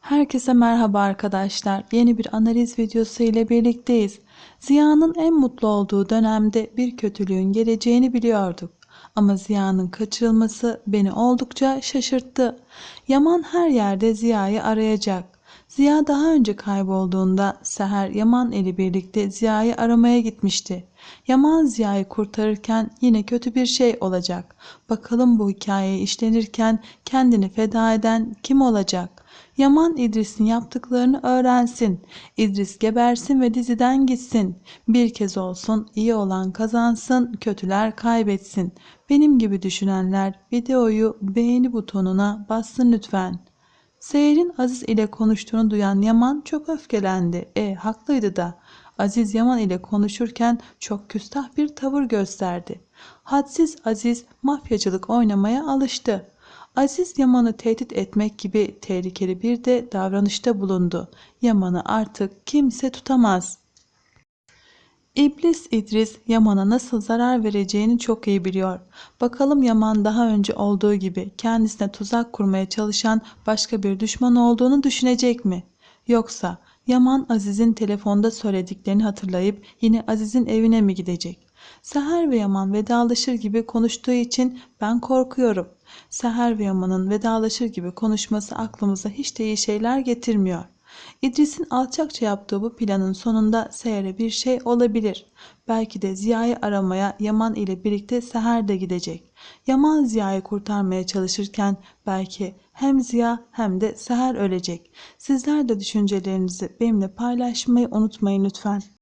Herkese merhaba arkadaşlar. Yeni bir analiz videosu ile birlikteyiz. Ziya'nın en mutlu olduğu dönemde bir kötülüğün geleceğini biliyorduk. Ama Ziya'nın kaçırılması beni oldukça şaşırttı. Yaman her yerde Ziya'yı arayacak. Ziya daha önce kaybolduğunda Seher Yaman ile birlikte Ziya'yı aramaya gitmişti. Yaman Ziya'yı kurtarırken yine kötü bir şey olacak. Bakalım bu hikaye işlenirken kendini feda eden kim olacak? Yaman İdris'in yaptıklarını öğrensin. İdris gebersin ve diziden gitsin. Bir kez olsun iyi olan kazansın, kötüler kaybetsin. Benim gibi düşünenler videoyu beğeni butonuna bassın lütfen. Seher'in Aziz ile konuştuğunu duyan Yaman çok öfkelendi. E haklıydı da. Aziz Yaman ile konuşurken çok küstah bir tavır gösterdi. Hadsiz Aziz mafyacılık oynamaya alıştı. Aziz Yaman'ı tehdit etmek gibi tehlikeli bir de davranışta bulundu. Yaman'ı artık kimse tutamaz. İblis İdris Yaman'a nasıl zarar vereceğini çok iyi biliyor. Bakalım Yaman daha önce olduğu gibi kendisine tuzak kurmaya çalışan başka bir düşman olduğunu düşünecek mi? Yoksa Yaman Aziz'in telefonda söylediklerini hatırlayıp yine Aziz'in evine mi gidecek? Seher ve Yaman vedalaşır gibi konuştuğu için ben korkuyorum. Seher ve Yaman'ın vedalaşır gibi konuşması aklımıza hiç de iyi şeyler getirmiyor. İdris'in alçakça yaptığı bu planın sonunda Seher'e bir şey olabilir. Belki de Ziya'yı aramaya Yaman ile birlikte Seher de gidecek. Yaman Ziya'yı kurtarmaya çalışırken belki hem Ziya hem de Seher ölecek. Sizler de düşüncelerinizi benimle paylaşmayı unutmayın lütfen.